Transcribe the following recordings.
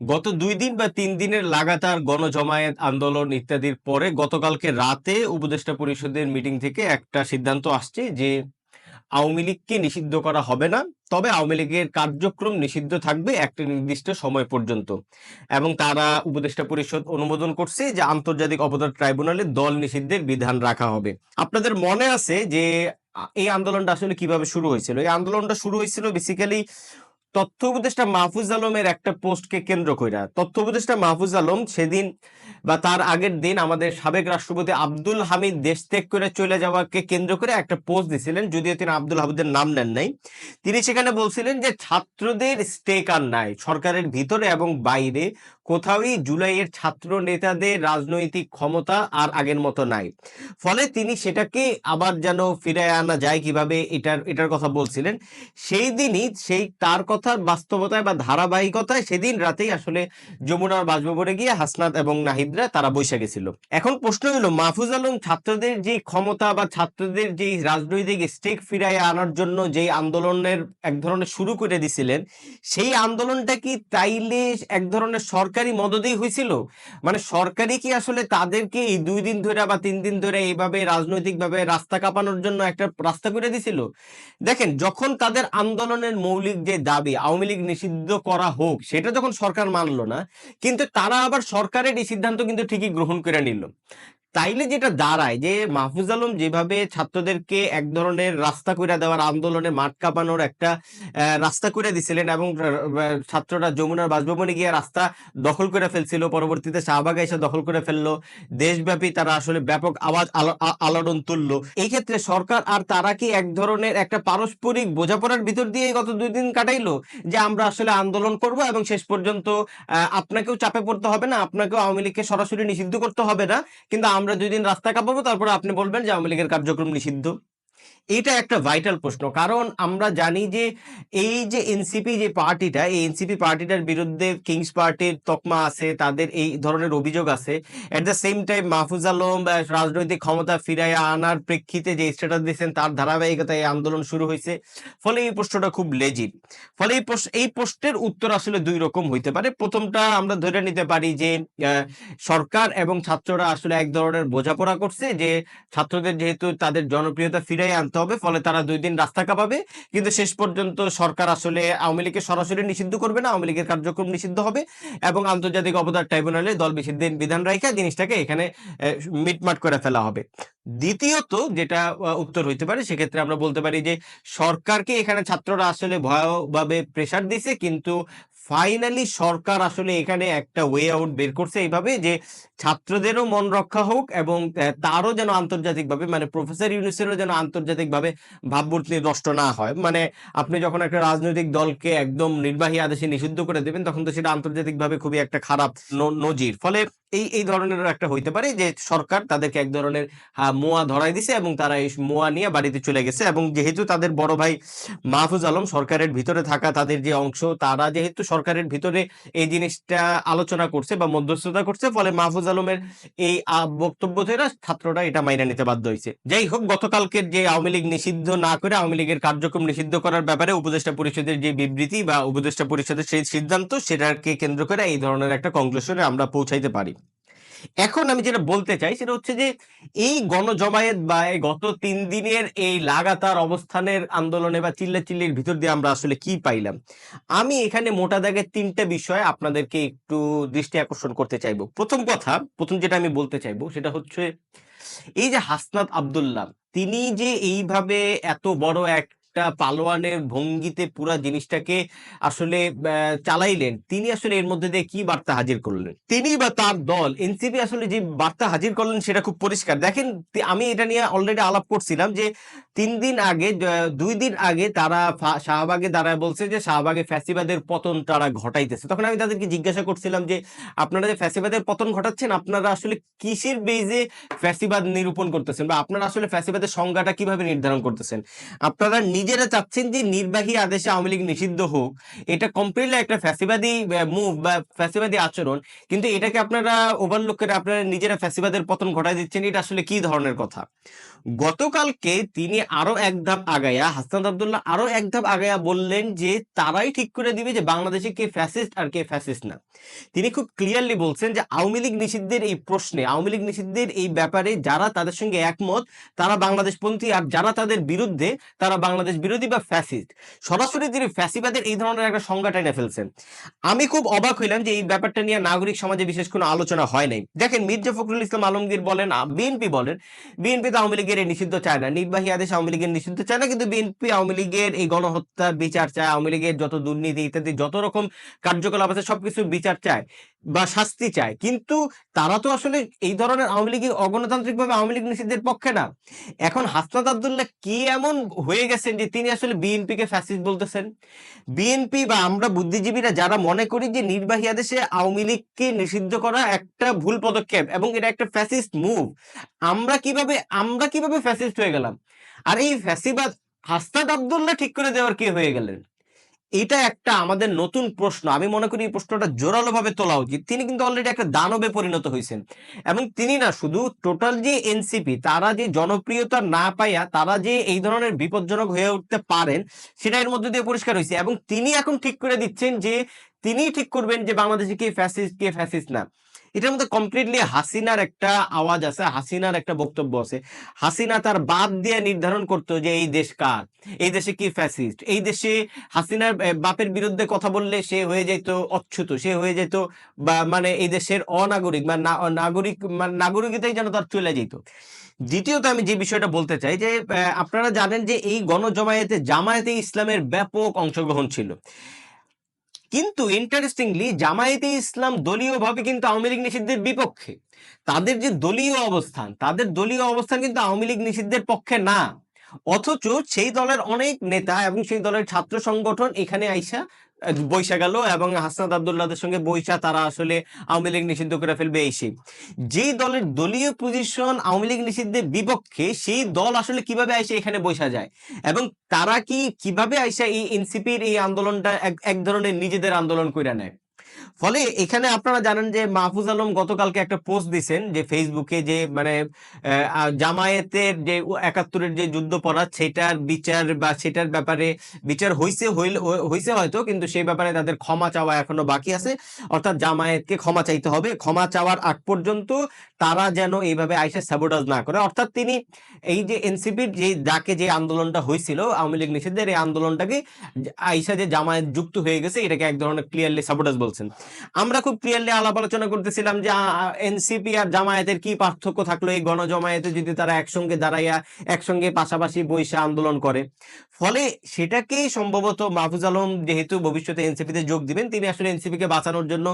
গত দুই দিন বা তিন দিনের লাগাতার গণজমায়েত আন্দোলন ইত্যাদির পরে গতকালকে রাতে উপদেষ্টা পরিষদের মিটিং থেকে একটা সিদ্ধান্ত আসছে যে আওয়ামী লীগকে নিষিদ্ধ করা হবে না, তবে আওয়ামী লীগের কার্যক্রম নিষিদ্ধ থাকবে একটা নির্দিষ্ট সময় পর্যন্ত। এবং তারা উপদেষ্টা পরিষদ অনুমোদন করছে যে আন্তর্জাতিক অপরাধ ট্রাইব্যুনালে দল নিষিদ্ধের বিধান রাখা হবে। আপনাদের মনে আছে যে এই আন্দোলনটা আসলে কীভাবে শুরু হয়েছিল? এই আন্দোলনটা শুরু হয়েছিল বেসিক্যালি তথ্য উপদেষ্টা মাহফুজ আলমের একটা পোস্টকে কেন্দ্র করে তথ্য উপদেষ্টা মাহফুজ আলম সেদিন বা তার আগের দিন আমাদের সাবেক রাষ্ট্রপতি আব্দুল হামিদ দেশ ত্যাগ করে চলে যাওয়াকে কেন্দ্র করে একটা পোস্ট দিয়েছিলেন যদিও তিনি আব্দুল হামিদের নাম নেন নাই। তিনি সেখানে বলছিলেন যে ছাত্রদের স্টেক আর নাই, সরকারের ভিতরে এবং বাইরে কোথাওই জুলাইয়ের ছাত্র নেতাদের রাজনৈতিক ক্ষমতা আর আগের মতো নাই। ফলে তিনি সেটাকে আবার যেন ফিরে আনা যায় কীভাবে এটার এটার কথা বলছিলেন, সেই দিনই সেই তার কথার বাস্তবতায় বা ধারাবাহিকতায় সেদিন রাতেই আসলে যমুনার বাসভবনে গিয়ে হাসনাত এবং নাহিদরা তারা বসে গেছিল। এখন প্রশ্ন হলো, মাহফুজ আলম ছাত্রদের যে ক্ষমতা বা ছাত্রদের যে রাজনৈতিক স্টেক ফিরায় আনার জন্য যে আন্দোলনের এক ধরনের শুরু করে দিছিলেন, সেই আন্দোলনটা কি তাইলে এক ধরনের সরকারি মদতেই হয়েছিল? মানে সরকারি কি আসলে তাদেরকে এই দুই দিন ধরে বা তিন দিন ধরে এইভাবে রাজনৈতিকভাবে রাস্তা কাঁপানোর জন্য একটা রাস্তা করে দিছিল? দেখেন, যখন তাদের আন্দোলনের মৌলিক যে দাবি, আওয়ামী লীগ নিষিদ্ধ করা হোক, সেটা যখন সরকার মানলো না, কিন্তু তারা আবার সরকারের এই সিদ্ধান্ত কিন্তু ঠিকই গ্রহণ করে নিল। তাইলে যেটা দাঁড়ায় যে মাহফুজ আলম যেভাবে ছাত্রদেরকে এক ধরনের রাস্তা করে দেওয়ার আন্দোলনে মাঠ কাঁপানোর একটা রাস্তা করে দিছিলেন এবং ছাত্ররা যমুনার বাসভবনে গিয়ে রাস্তা দখল করে ফেলছিল, পরবর্তীতে শাহবাগে এসে দখল করে ফেলল। দেশব্যাপী তারা আসলে ব্যাপক আওয়াজ আলোড়ন তুললো। এই ক্ষেত্রে সরকার আর তারা কি এক ধরনের একটা পারস্পরিক বোঝাপড়ার ভিতর দিয়ে গত দুই দিন কাটাইলো? যে আমরা আসলে আন্দোলন করব এবং শেষ পর্যন্ত আপনাকেও চাপে পড়তে হবে না, আপনাকেও আওয়ামী লীগকে সরাসরি নিষিদ্ধ করতে হবে না, কিন্তু আমরা দুই দিন রাস্তা কাঁপাবো তারপরে আপনি বলবেন যে আওয়ামী লীগের কার্যক্রম নিষিদ্ধ। এটা একটা ভাইটাল প্রশ্ন। কারণ আমরা জানি যে এই যে এনসিপি যে পার্টিটা, এই এনসিপি পার্টিটার বিরুদ্ধে কিংস পার্টির তকমা আছে, তাদের এই ধরনের অভিযোগ আছে। At the same time Mahfuz Alam রাজনৈতিক ক্ষমতা ফিরাইয়া আনার প্রেক্ষিতে যে স্ট্যাটাস দিয়েছেন, তার ধারাবাহিকতায় এই আন্দোলন শুরু হয়েছে। ফলে এই প্রশ্নটা খুব লেজিট ফলে এই প্রশ্ন, এই প্রশ্নের উত্তর আসলে দুই রকম হইতে পারে। প্রথমটা আমরা ধরে নিতে পারি যে সরকার এবং ছাত্ররা আসলে এক ধরনের বোঝাপড়া করছে যে, ছাত্রদের যেহেতু তাদের জনপ্রিয়তা ফিরাই আনতে হবে, ফলে তারা দুই দিন রাস্তা কাঁপাবে। কিন্তু শেষ পর্যন্ত সরকার আসলে আওয়ামী লীগকে সরাসরি নিষিদ্ধ করবে না, আওয়ামী লীগের কার্যক্রম নিষিদ্ধ হবে এবং আন্তর্জাতিক অপরাধ ট্রাইব্যুনালে দল নিষিদ্ধের বিধান রাখা জিনিসটাকে এখানে মিটমাট করে ফেলা হবে। দ্বিতীয়ত যেটা উত্তর হইতে পারে, সেক্ষেত্রে আমরা বলতে পারি যে সরকারকে এখানে ছাত্ররা আসলে ভয়াবহভাবে প্রেসার দিছে, কিন্তু ফাইনালি সরকার আসলে এখানে একটা ওয়ে আউট বের করছে এইভাবে যে ছাত্রদেরও মন রক্ষা হোক এবং তারও যেন আন্তর্জাতিকভাবে মানে প্রফেসর ইউনিসেরও যেন আন্তর্জাতিকভাবে ভাবমূর্তি নষ্ট না হয়। মানে আপনি যখন একটা রাজনৈতিক দলকে একদম নির্বাহী আদেশে নিষিদ্ধ করে দেবেন, তখন তো সেটা আন্তর্জাতিকভাবে খুবই একটা খারাপ নজির। ফলে এই এই ধরনের একটা হইতে পারে যে সরকার তাদেরকে এক ধরনের মোয়া ধরাই দিছে এবং তারা এই মোয়া নিয়ে বাড়িতে চলে গেছে এবং যেহেতু তাদের বড় ভাই মাহফুজ আলম সরকারের ভিতরে থাকা তাদের যে অংশ, তারা যেহেতু সরকারের ভিতরে এই জিনিসটা আলোচনা করছে বা মধ্যস্থতা করছে, ফলে মাহফুজ আলমের এই বক্তব্য থেকে ছাত্ররা এটা মাইনা নিতে বাধ্য হয়েছে যাই হোক, গতকালকের যে আওয়ামী লীগ নিষিদ্ধ না করে আওয়ামী লীগের কার্যক্রম নিষিদ্ধ করার ব্যাপারে উপদেষ্টা পরিষদের যে বিবৃতি বা উপদেষ্টা পরিষদের সেই সিদ্ধান্ত, সেটাকে কেন্দ্র করে এই ধরনের একটা কনক্লুশনে আমরা পৌঁছাইতে পারি। এখন আমি যেটা বলতে চাই সেটা হচ্ছে যে এই গণজমায়েত বা এই গত তিন দিনের এই লাগাতার অবস্থানের আন্দোলনে বা চিল্লা চিল্লির ভিতর দিয়ে আমরা আসলে কি পাইলাম? আমি এখানে মোটা দাগের তিনটা বিষয় আপনাদেরকে একটু দৃষ্টি আকর্ষণ করতে চাইব। প্রথম কথা, প্রথম যেটা আমি বলতে চাইব সেটা হচ্ছে এই যে হাসনাত আব্দুল্লাহ, তিনি যে এইভাবে এত বড় একটা পালোয়ানের ভঙ্গিতে পুরা জিনিসটাকে আসলে চালাইলেন। তিনি আসলে এর মধ্যে দিয়ে কি বার্তা হাজির করলেন? তিনি বা তার দল, এনসিপি আসলে যে বার্তা হাজির করলেন সেটা খুব পরিষ্কার। দেখেন আমি এটা নিয়ে অলরেডি আলাপ করছিলাম যে তিন দিন আগে দুই দিন আগে তারা শাহবাগে দাঁড়ায় বলছে যে শাহবাগে ফ্যাসিবাদের পতন তারা ঘটাইতেছে। তখন আমি তাদেরকে জিজ্ঞাসা করছিলাম যে, আপনারা যে ফ্যাসিবাদের পতন ঘটাচ্ছেন, আপনারা আসলে কিসের বেজে ফ্যাসিবাদ নিরূপণ করতেছেন? বা আপনারা আসলে ফ্যাসিবাদের সংজ্ঞাটা কীভাবে নির্ধারণ করতেছেন? আপনারা নিজে যেটা চাচ্ছেন যে নির্বাহী আদেশে আওয়ামী লীগ নিষিদ্ধ হোক, এটা কমপ্লিটলি একটা ফ্যাসিবাদী মুভ বা ফ্যাসিবাদী আচরণ, কিন্তু এটাকে আপনারা ওভারলুক করে আপনারা নিজেরা ফ্যাসিবাদের পতন ঘটাই দিচ্ছেন, এটা আসলে কি ধরনের কথা? গতকালকে তিনি আরও এক ধাপ আগায়া হাসনাত আবদুল্লাহ আরও এক ধাপ আগায়া বললেন যে তারাই ঠিক করে দিবে যে বাংলাদেশে কে ফ্যাসিস্ট আর কে ফ্যাসিস্ট না। তিনি খুব ক্লিয়ারলি বলছেন যে আওয়ামী লীগ নিষিদ্ধের এই প্রশ্নে, আওয়ামী লীগ নিষিদ্ধের এই ব্যাপারে যারা তাদের সঙ্গে একমত, তারা বাংলাদেশপন্থী আর যারা তাদের বিরুদ্ধে, তারা বাংলাদেশ বিরোধী বা ফ্যাসিস্ট সরাসরি তিনি ফ্যাসিবাদের এই ধরনের একটা সংজ্ঞা টেনে ফেলছেন। আমি খুব অবাক হইলাম যে এই ব্যাপারটা নিয়ে নাগরিক সমাজে বিশেষ কোনো আলোচনা হয় নাই। দেখেন মির্জা ফখরুল ইসলাম আলমগীর বলেন বিএনপি বলেন বিএনপি তো আওয়ামী লীগের নিষিদ্ধ চায় না। নির্বাহী আদেশ আওয়ামী লীগের নিষিদ্ধ চায় না কিন্তু বিএনপি আওয়ামী লীগের এই গণহত্যার বিচার চায় আওয়ামী লীগের যত দুর্নীতি ইত্যাদি যত রকম কার্যকলাপ আছে সবকিছু বিচার চায় বা শাস্তি চায়। কিন্তু তারা তো আসলে এই ধরনের আওয়ামী লীগ অগণতান্ত্রিক ভাবে আওয়ামী লীগ নিষিদ্ধের পক্ষে না। এখন হাসনাত আবদুল্লাহ কি এমন হয়ে গেছেন যে তিনি আসলে বিএনপি কে ফ্যাসিস্ট বলতেছেন। বিএনপি বা আমরা বুদ্ধিজীবীরা যারা মনে করি যে নির্বাহী আদেশে আওয়ামী লীগকে নিষিদ্ধ করা একটা ভুল পদক্ষেপ এবং এটা একটা ফ্যাসিস্ট মুভ আমরা কীভাবে আমরা কীভাবে ফ্যাসিস্ট হয়ে গেলাম? আর এই ফ্যাসিবাদ হাস্তাদ আবদুল্লাহ ঠিক করে দেওয়ার কি হয়ে গেলেন? এটা একটা আমাদের নতুন প্রশ্ন। আমি মনে করি এই প্রশ্নটা জোরালো ভাবে তোলা উচিত। তিনি কিন্তু অলরেডি একটা দানবে পরিণত হয়েছেন। এবং তিনি না শুধু টোটাল যে এনসিপি তারা যে জনপ্রিয়তা না পাইয়া, তারা যে এই ধরনের বিপজ্জনক হয়ে উঠতে পারেন, সেটা এর মধ্যে দিয়ে পরিষ্কার হয়েছে। এবং তিনি এখন ঠিক করে দিচ্ছেন যে তিনি ঠিক করবেন যে বাংলাদেশে কে ফ্যাসিস্ট কে ফ্যাসিস্ট না। এটার মধ্যে কমপ্লিটলি হাসিনার একটা আওয়াজ আছে, হাসিনার একটা বক্তব্য আছে। হাসিনা তার বাপ দিয়ে নির্ধারণ করতো যে এই দেশ কার? এই দেশে কি ফ্যাসিস্ট এই দেশে হাসিনার বাপের বিরুদ্ধে কথা বললে সে হয়ে যেত অচ্যুত, সে হয়ে যেত বা মানে এই দেশের অনাগরিক বা নাগরিক মানে নাগরিকতাই যেন তার চলে যেত। দ্বিতীয়ত আমি যে বিষয়টা বলতে চাই যে আপনারা জানেন যে এই গণজমায়েতে জামায়াতে ইসলামের ব্যাপক অংশগ্রহণ ছিল। কিন্তু ইন্টারেস্টিংলি জামায়াতে ইসলাম দলীয় ভাবে কিন্তু আওয়ামী লীগ নিষিদ্ধের বিপক্ষে। তাদের যে দলীয় অবস্থান, তাদের দলীয় অবস্থান কিন্তু আওয়ামী লীগ নিষিদ্ধের পক্ষে না। অথচ সেই দলের অনেক নেতা এবং সেই দলের ছাত্র সংগঠন এখানে আইসা বইসা গেল এবং হাসনাত আবদুল্লাহদের সঙ্গে বৈশা তারা আসলে আওয়ামী লীগ নিষিদ্ধ করে ফেলবে এই যে দলের দলীয় পজিশন আওয়ামী লীগ নিষিদ্ধের বিপক্ষে সেই দল আসলে কীভাবে আইসে এখানে বৈশা যায়? এবং তারা কি কীভাবে আইসা এই এনসিপির এই আন্দোলনটা এক ধরনের নিজেদের আন্দোলন করে নেয়? ফলে এখানে আপনারা জানেন যে মাহফুজ আলম গতকালকে একটা পোস্ট দিছেন যে ফেসবুকে যে মানে জামায়াতের যে একাত্তরের যে যুদ্ধপরাধ, সেটার বিচার বা সেটার ব্যাপারে বিচার হইল হইছে হয়তো, কিন্তু সেই ব্যাপারে তাদের ক্ষমা চাওয়া এখনও বাকি আছে। অর্থাৎ জামায়াতকে ক্ষমা চাইতে হবে। ক্ষমা চাওয়ার আগ পর্যন্ত তারা যেন এইভাবে আইসা স্যাবোটাজ না করে। অর্থাৎ তিনি এই যে এনসিপির যে ডাকে যে আন্দোলনটা হয়েছিল আওয়ামী লীগ নিষিদ্ধের এই আন্দোলনটাকে আইসা যে জামায়াত যুক্ত হয়ে গেছে, এটাকে এক ধরনের ক্লিয়ারলি সাপোর্টাস বলছেন। আমরা খুব ক্লিয়ারলি আলাপ আলোচনা করতেছিলাম যে এনসিপি আর জামায়াতের কি পার্থক্য থাকল এই গণজমায়েতে যদি তারা একসঙ্গে দাঁড়াইয়া, একসঙ্গে পাশাপাশি বৈশা আন্দোলন করে? ফলে সেটাকেই সম্ভবত মাহফুজ আলম যেহেতু ভবিষ্যতে এনসিপিতে যোগ দিবেন, তিনি আসলে এনসিপি কে বাঁচানোর জন্য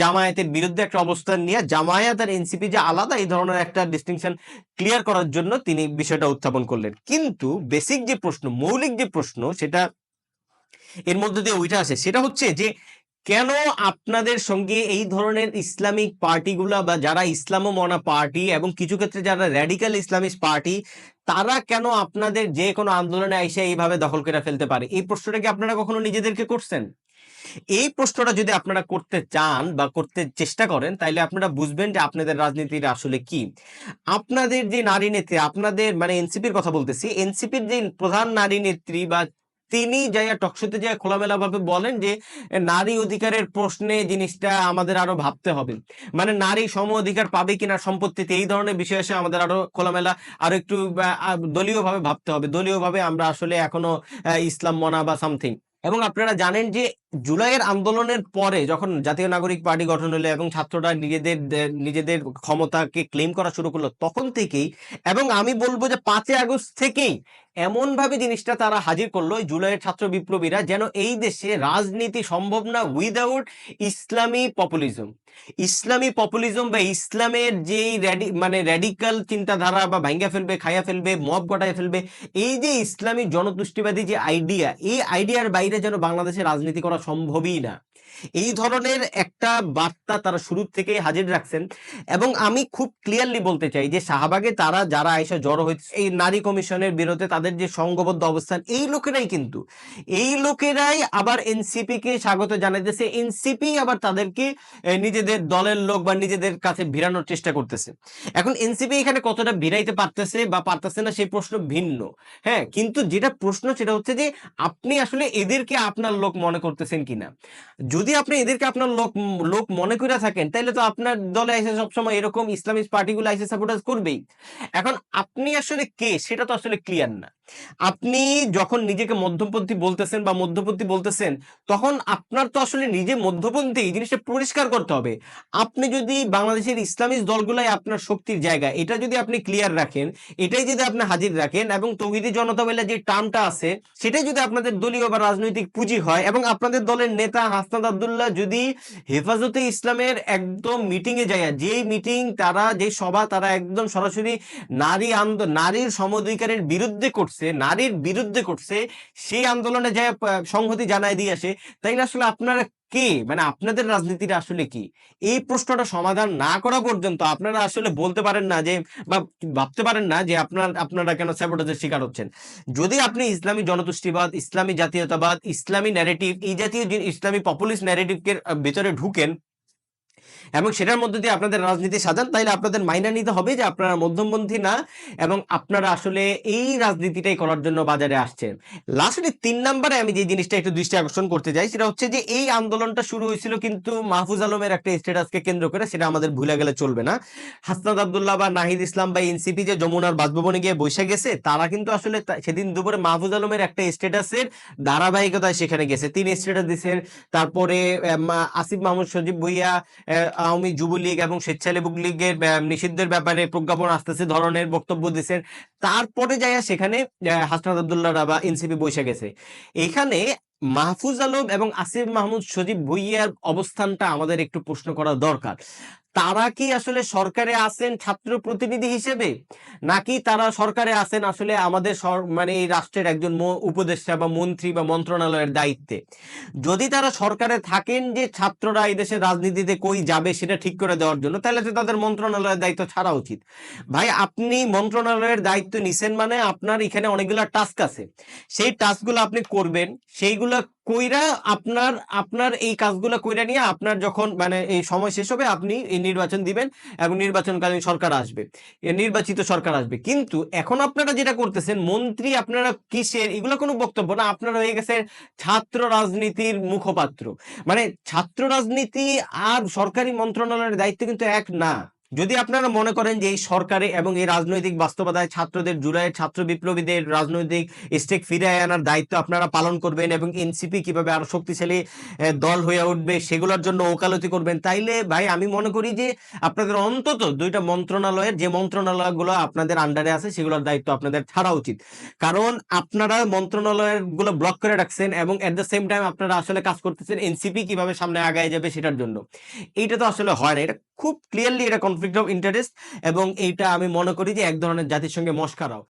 জামায়াতের বিরুদ্ধে একটা অবস্থান নিয়ে জামায়াত আর এনসিপি যে আলাদা এই ধরনের একটা ডিস্টিংশন ক্লিয়ার করার জন্য তিনি বিষয়টা উত্থাপন করলেন। কিন্তু বেসিক যে প্রশ্ন, মৌলিক যে প্রশ্ন, সেটা এর মধ্যে দিয়ে ওইটা আসে, সেটা হচ্ছে যে কেন আপনাদের সঙ্গে এই ধরনের ইসলামিক পার্টিগুলা বা যারা ইসলাম মনা পার্টি এবং কিছু ক্ষেত্রে যারা র্যাডিক্যাল ইসলামিক পার্টি, তারা কেন আপনাদের যে কোনো আন্দোলনে এসে এইভাবে দখল করে ফেলতে পারে? এই প্রশ্নটা কি আপনারা কখনো নিজেদেরকে করছেন? এই প্রশ্নটা যদি আপনারা করতে চান বা করতে চেষ্টা করেন তাহলে আপনারা বুঝবেন যে আপনাদের রাজনীতির আসলে কি। আপনাদের যে নারী নেত্রী, আপনাদের মানে এনসিপির কথা বলতেছি, এনসিপির যে প্রধান নারী নেত্রী বা তিনি যাই টকশোতে যাই খোলামেলাভাবে বলেন যে, নারী অধিকারের প্রশ্নে জিনিসটা আমাদের আরও ভাবতে হবে। মানে নারী সম অধিকার পাবে কিনা সম্পত্তিতে এই ধরনের বিষয় এসে আমাদের আরও খোলামেলা, আরও একটু দলীয় ভাবে ভাবতে হবে। দলীয় ভাবে আমরা আসলে এখনও ইসলাম মনা বা সামথিং এবং আপনারা জানেন যে জুলাইয়ের আন্দোলনের পরে যখন জাতীয় নাগরিক পার্টি গঠন হলো এবং ছাত্ররা নিজেদের নিজেদের ক্ষমতাকে ক্লেম করা শুরু করল, তখন থেকেই এবং আমি বলব যে পাঁচই আগস্ট থেকেই এমনভাবে জিনিসটা তারা হাজির করল জুলাইয়ের ছাত্র বিপ্লবীরা যেন এই দেশে রাজনীতি সম্ভব না উইদাউট ইসলামী পপুলিজম ইসলামী পপুলিজম বা ইসলামের যেই মানে র্যাডিক্যাল চিন্তাধারা বা ভাঙ্গা ফেলবে খাইয়া ফেলবে মব গটায় ফেলবে এই যে ইসলামী জনতুষ্টিবাদী যে আইডিয়া এই আইডিয়ার বাইরে যেন বাংলাদেশে রাজনীতি করা সম্ভবই না। এই ধরনের একটা বার্তা তারা শুরু থেকেই হাজির রাখছেন এবং আমি খুব ক্লিয়ারলি বলতে চাই যে শাহবাগে তারা যারা এসে জড়ো হয়েছে এই নারী কমিশনের বিরুদ্ধে তাদের যে সংঘবদ্ধ অবস্থান এই লোকেরাই কিন্তু। এই লোকেরাই আবার এনসিপি কে স্বাগত জানাইতেছে এনসিপি আবার তাদেরকে আহ, নিজেদের দলের লোক বা নিজেদের কাছে ভিড়ানোর চেষ্টা করতেছে। এখন এনসিপি এখানে কতটা ভিড়াইতে পারতেছে বা পারতেছে না সেই প্রশ্ন ভিন্ন। হ্যাঁ কিন্তু যেটা প্রশ্ন সেটা হচ্ছে যে, আপনি আসলে এদেরকে আপনার লোক মনে করতেছেন কিনা? যদি আপনি এদেরকে আপনার লোক লোক মনে করে থাকেন তাহলে তো আপনার দলে এসে সবসময় এরকম ইসলামিক পার্টিগুলো এসে সাপোর্টাস করবেই। এখন আপনি আসলে কে? সেটা তো আসলে ক্লিয়ার না। আপনি যখন নিজেকে মধ্যপন্থী বলতেছেন বা মধ্যপন্থী বলতেছেন, তখন আপনার তো আসলে নিজে মধ্যপন্থী, এই জিনিসটা পরিষ্কার করতে হবে। আপনি যদি বাংলাদেশের ইসলামিক দলগুলাই আপনার শক্তির জায়গা, এটা যদি আপনি ক্লিয়ার রাখেন, এটাই যদি আপনি হাজির রাখেন এবং তৌহিদি জনতা বলে যে টার্মটা আছে, সেটাই যদি আপনাদের দলীয় বা রাজনৈতিক পুঁজি হয় এবং আপনাদের দলের নেতা হাসনাদ আবদুল্লাহ যদি হেফাজতে ইসলামের একদম মিটিং এ যায় যেই মিটিং তারা যে সভা তারা একদম সরাসরি নারী আন্দোলন নারীর সমধিকারের বিরুদ্ধে করছে নারীর বিরুদ্ধে করছে সেই আন্দোলনে আহ, সংহতি জানায় দিয়ে আসে তাইলে আসলে আপনারা কে? মানে আপনাদের রাজনীতিটা আসলে কি? এই প্রশ্নটা সমাধান না করা পর্যন্ত আপনারা আসলে বলতে পারেন না যে বা ভাবতে পারেন না যে আপনার আপনারা কেন স্যাবোটাজের শিকার হচ্ছেন। যদি আপনি ইসলামী জনতুষ্টিবাদ ইসলামী জাতীয়তাবাদ ইসলামী ন্যারেটিভ এই জাতীয় যে ইসলামী পপুলিস্ট ন্যারেটিভকে ভিতরে ঢুকেন এবং সেটার মধ্যে দিয়ে আপনাদের রাজনীতি সাজান, তাইলে আপনাদের মাইনা নিতে হবে যে আপনারা মধ্যমপন্থী না এবং আপনারা আসলে এই রাজনীতিটাই করার জন্য বাজারে আসছেন। লাস্টে তিন নম্বরে আমি যে জিনিসটা একটু দৃষ্টি আকর্ষণ করতে চাই, সেটা হচ্ছে যে এই আন্দোলনটা শুরু হয়েছিল কিন্তু মাহফুজ আলমের একটা স্ট্যাটাসকে কেন্দ্র করে, সেটা আমাদের ভুলে গেলে চলবে না। হাসনাদ আবদুল্লাহ বা নাহিদ ইসলাম বা এনসিপি যে যমুনার বাসভবনে গিয়ে বসে গেছে, তারা কিন্তু আসলে সেদিন দুপুরে মাহফুজ আলমের একটা স্ট্যাটাসের ধারাবাহিকতায় সেখানে গেছে। তিনি স্ট্যাটাস দিচ্ছেন তারপরে আসিফ মাহমুদ সজীব ভুইয়া আওয়ামী যুবলীগ এবং স্বেচ্ছাসেবক লীগের নিষিদ্ধের ব্যাপারে প্রজ্ঞাপন আসতেছে, ধরনের বক্তব্য দিচ্ছেন তারপরে যাইয়া সেখানে হাসনাত আবদুল্লাহ রাবা এনসিপি বসে গেছে। এখানে মাহফুজ আলম এবং আসিফ মাহমুদ সজীব ভুইয়ার অবস্থানটা আমাদের একটু প্রশ্ন করা দরকার। তারা কি আসলে সরকারে আছেন ছাত্র প্রতিনিধি হিসেবে? নাকি তারা সরকারে আছেন আসলে আমাদের মানে এই রাষ্ট্রের একজন উপদেষ্টা বা মন্ত্রী বা মন্ত্রণালয়ের দায়িত্বে? যদি তারা সরকারে থাকেন যে ছাত্ররা এই দেশের রাজনীতিতে কই যাবে সেটা ঠিক করে দেওয়ার জন্য, তাহলে তো তাদের মন্ত্রণালয়ের দায়িত্ব ছাড়া উচিত। ভাই, আপনি মন্ত্রণালয়ের দায়িত্ব নিছেন মানে আপনার এখানে অনেকগুলো টাস্ক আছে। সেই টাস্কগুলো আপনি করবেন, সেইগুলো কইরা আপনার আপনার এই কাজগুলো কইরা নিয়ে আপনার যখন মানে এই সময় শেষ হবে, আপনি এই নির্বাচন দিবেন এবং নির্বাচনকালীন সরকার আসবে। নির্বাচিত সরকার আসবে। কিন্তু এখন আপনারা যেটা করতেছেন, মন্ত্রী আপনারা কিসের, এগুলো কোনো বক্তব্য না, আপনারা হয়ে গেছে ছাত্র রাজনীতির মুখপাত্র। মানে ছাত্র রাজনীতি আর সরকারি মন্ত্রণালয়ের দায়িত্ব কিন্তু এক না। যদি আপনারা মনে করেন যে এই সরকারে এবং এই রাজনৈতিক বাস্তবতায় ছাত্রদের জুলাইয়ের ছাত্র বিপ্লবীদের রাজনৈতিক স্টেক ফিরিয়ে আনার দায়িত্ব আপনারা পালন করবেন এবং এনসিপি কীভাবে আরও শক্তিশালী দল হয়ে উঠবে সেগুলোর জন্য ওকালতি করবেন, তাইলে ভাই আমি মনে করি যে আপনাদের অন্তত দুইটা মন্ত্রণালয়ের যে মন্ত্রণালয়গুলো আপনাদের আন্ডারে আছে সেগুলোর দায়িত্ব আপনাদের ছাড়া উচিত। কারণ আপনারা মন্ত্রণালয়েরগুলো ব্লক করে রাখছেন এবং এট দ্য সেম টাইম আপনারা আসলে কাজ করতেছেন এনসিপি কীভাবে সামনে আগায় যাবে সেটার জন্য। এইটা তো আসলে হয় না, এটা খুব ক্লিয়ারলি এটা কনফ্লিক্ট অফ ইন্টারেস্ট এবং এইটা আমি মনে করি যে এক ধরনের জাতির সঙ্গে মস্কারাও।